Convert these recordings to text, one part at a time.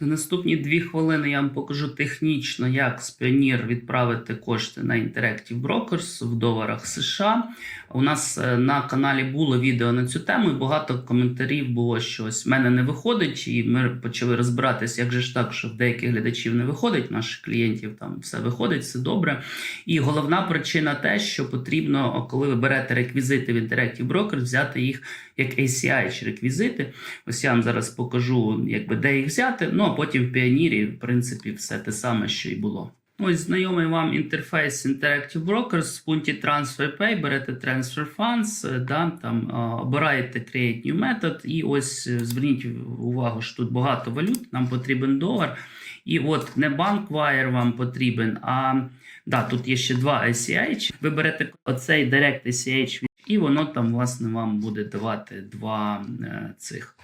За наступні дві хвилини я вам покажу технічно, як з Pioneer відправити кошти на Interactive Brokers в доларах США. У нас е, на каналі було відео на цю тему, і багато коментарів було, що ось в мене не виходить, і ми почали розбиратися, як же ж так, що в деяких глядачів не виходить, наших клієнтів там все виходить, все добре. І головна причина те, що потрібно, коли ви берете реквізити в Interactive Brokers, взяти їх як ACI чи реквізити. Ось я вам зараз покажу, якби де їх взяти. Ну а потім в Піонірі, в принципі, все те саме, що і було. Ось знайомий вам інтерфейс Interactive Brokers в пункті Transfer Pay, берете Transfer Funds, е, да, там е, обираєте Create New Method, і ось е, зверніть увагу, що тут багато валют, нам потрібен долар. І от не банк Wire вам потрібен, а да, тут є ще два ACH. Ви берете оцей Direct ACH, і воно там, власне, вам буде давати два е, цих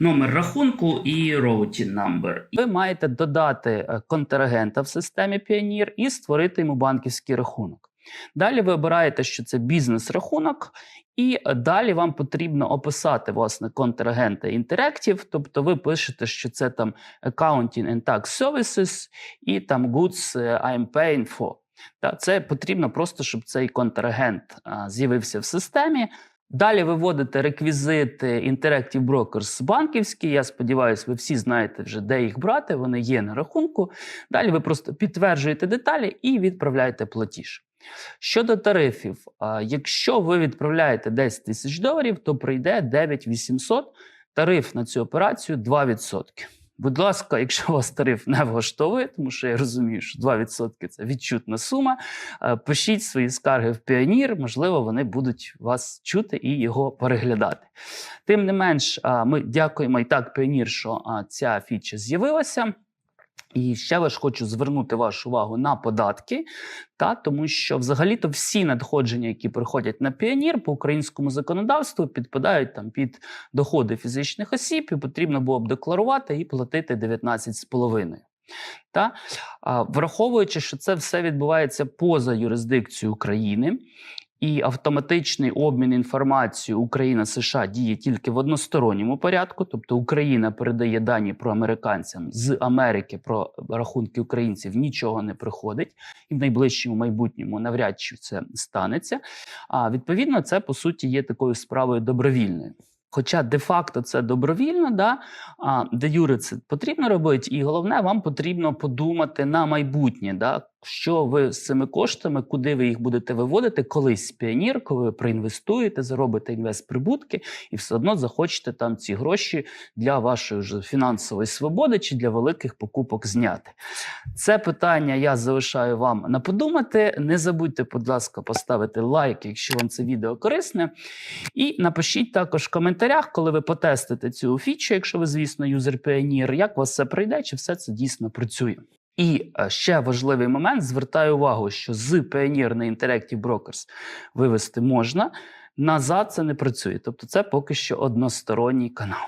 номер рахунку і routing number. Ви маєте додати е, контрагента в системі Pioneer і створити йому банківський рахунок. Далі ви обираєте, що це бізнес-рахунок, і далі вам потрібно описати власне контрагента Interactive, тобто ви пишете, що це там Accounting and Tax Services і там Goods е, I'm paying for. Та це потрібно просто, щоб цей контрагент з'явився в системі. Далі ви вводите реквізити Interactive Brokers банківські. Я сподіваюся, ви всі знаєте вже, де їх брати. Вони є на рахунку. Далі ви просто підтверджуєте деталі і відправляєте платіж. Щодо тарифів, якщо ви відправляєте 10 тисяч доларів, то прийде 9800. Тариф на цю операцію 2%. Будь ласка, якщо вас тариф не влаштовує, тому що я розумію, що 2% це відчутна сума. е, Пишіть свої скарги в Піонір, можливо, вони будуть вас чути і його переглядати. Тим не менш, ми дякуємо і так Піонір, що ця фіча з'явилася. І ще лише хочу звернути вашу увагу на податки, та тому що взагалі-то всі надходження, які приходять на піонір по українському законодавству, підпадають там під доходи фізичних осіб, і потрібно було б декларувати і платити 19,5. Та враховуючи, що це все відбувається поза юрисдикцією України. І автоматичний обмін інформацією Україна США діє тільки в односторонньому порядку, тобто Україна передає дані про американцям з Америки про рахунки українців нічого не приходить, і в найближчому майбутньому навряд чи це станеться. А відповідно, це по суті є такою справою добровільною. Хоча де-факто це добровільно, да, а де юре це потрібно робити, і головне, вам потрібно подумати на майбутнє, да, що ви з цими коштами, куди ви їх будете виводити колись піонір, коли ви проінвестуєте, заробите інвестприбутки, і все одно захочете там ці гроші для вашої вже фінансової свободи чи для великих покупок зняти. Це питання я залишаю вам на подумати. Не забудьте, будь ласка, поставити лайк, якщо вам це відео корисне. І напишіть також в коментарях, коли ви потестите цю фічу, якщо ви, звісно, юзер Pioneer, як у вас все пройде, чи все це дійсно працює. І е, ще важливий момент: звертаю увагу, що з Pioneer на Interactive Brokers вивести можна, назад це не працює. Тобто, це поки що односторонній канал.